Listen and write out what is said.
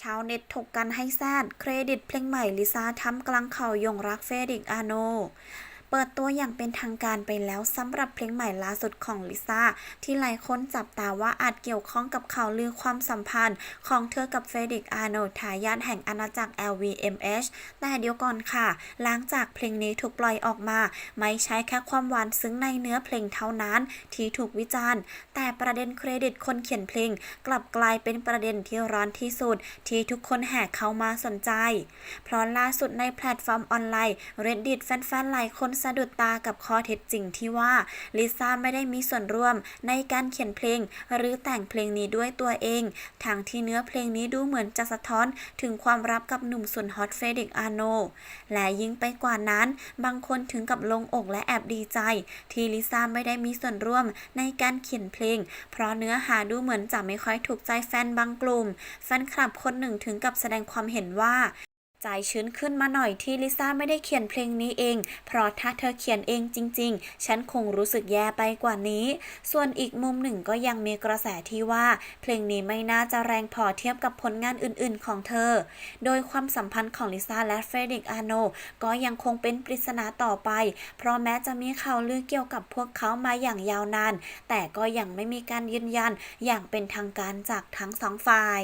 ชาวเน็ตถกกันให้แซดเครดิตเพลงใหม่ลิซ่าทำกลางเขายงรักเฟรดิกอาโน เปิดตัวอย่างเป็นทางการไปแล้วสำหรับเพลงใหม่ล่าสุดของลิซ่าที่หลายคนจับตาว่าอาจเกี่ยวข้องกับข่าวลือความสัมพันธ์ ของเธอกับเฟรดิกอาร์โนทายาทแห่งอาณาจักร LVMH แต่เดี๋ยวก่อนค่ะ หลังจากเพลงนี้ถูกปล่อยออกมา ไม่ใช่แค่ความหวานซึ้งในเนื้อเพลงเท่านั้นที่ถูกวิจารณ์ แต่ประเด็นเครดิตคนเขียนเพลง กลับกลายเป็นประเด็นที่ร้อนที่สุด ที่ทุกคนแห่เข้ามาสนใจ เพราะล่าสุดในแพลตฟอร์มออนไลน์ Reddit แฟนๆหลายคนสะดุดตากับข้อเท็จจริงที่ว่าลิซ่าไม่ได้มีส่วนร่วมในการเขียนเพลง หรือแต่งเพลงนี้ด้วยตัวเอง ทางที่เนื้อเพลงนี้ดูเหมือนจะสะท้อนถึงความรักกับหนุ่มสุดฮอตเฟรดิกอาโน และยิ่งไปกว่านั้น บางคนถึงกับลงอกและแอบดีใจ ที่ลิซ่าไม่ได้มีส่วนร่วมในการเขียนเพลง เพราะเนื้อหาดูเหมือนจะไม่ค่อยถูกใจแฟนบางกลุ่ม แฟนคลับคนหนึ่งถึงกับแสดงความเห็นว่า ใจชื้นขึ้นมาหน่อยที่ลิซ่าไม่ได้เขียนเพลงนี้เอง เพราะถ้าเธอเขียนเองจริง ๆ ฉันคงรู้สึกแย่ไปกว่านี้ ส่วนอีกมุมหนึ่งก็ยังมีกระแสที่ว่า เพลงนี้ไม่น่าจะแรงพอเทียบกับผลงานอื่นๆ ของเธอ โดยความสัมพันธ์ของลิซ่าและเฟรดิกอาโนก็ยังคงเป็นปริศนาต่อไป เพราะแม้จะมีข่าวลือเกี่ยวกับพวกเขามาอย่างยาวนาน แต่ก็ยังไม่มีการยืนยันอย่างเป็นทางการจากทั้งสองฝ่าย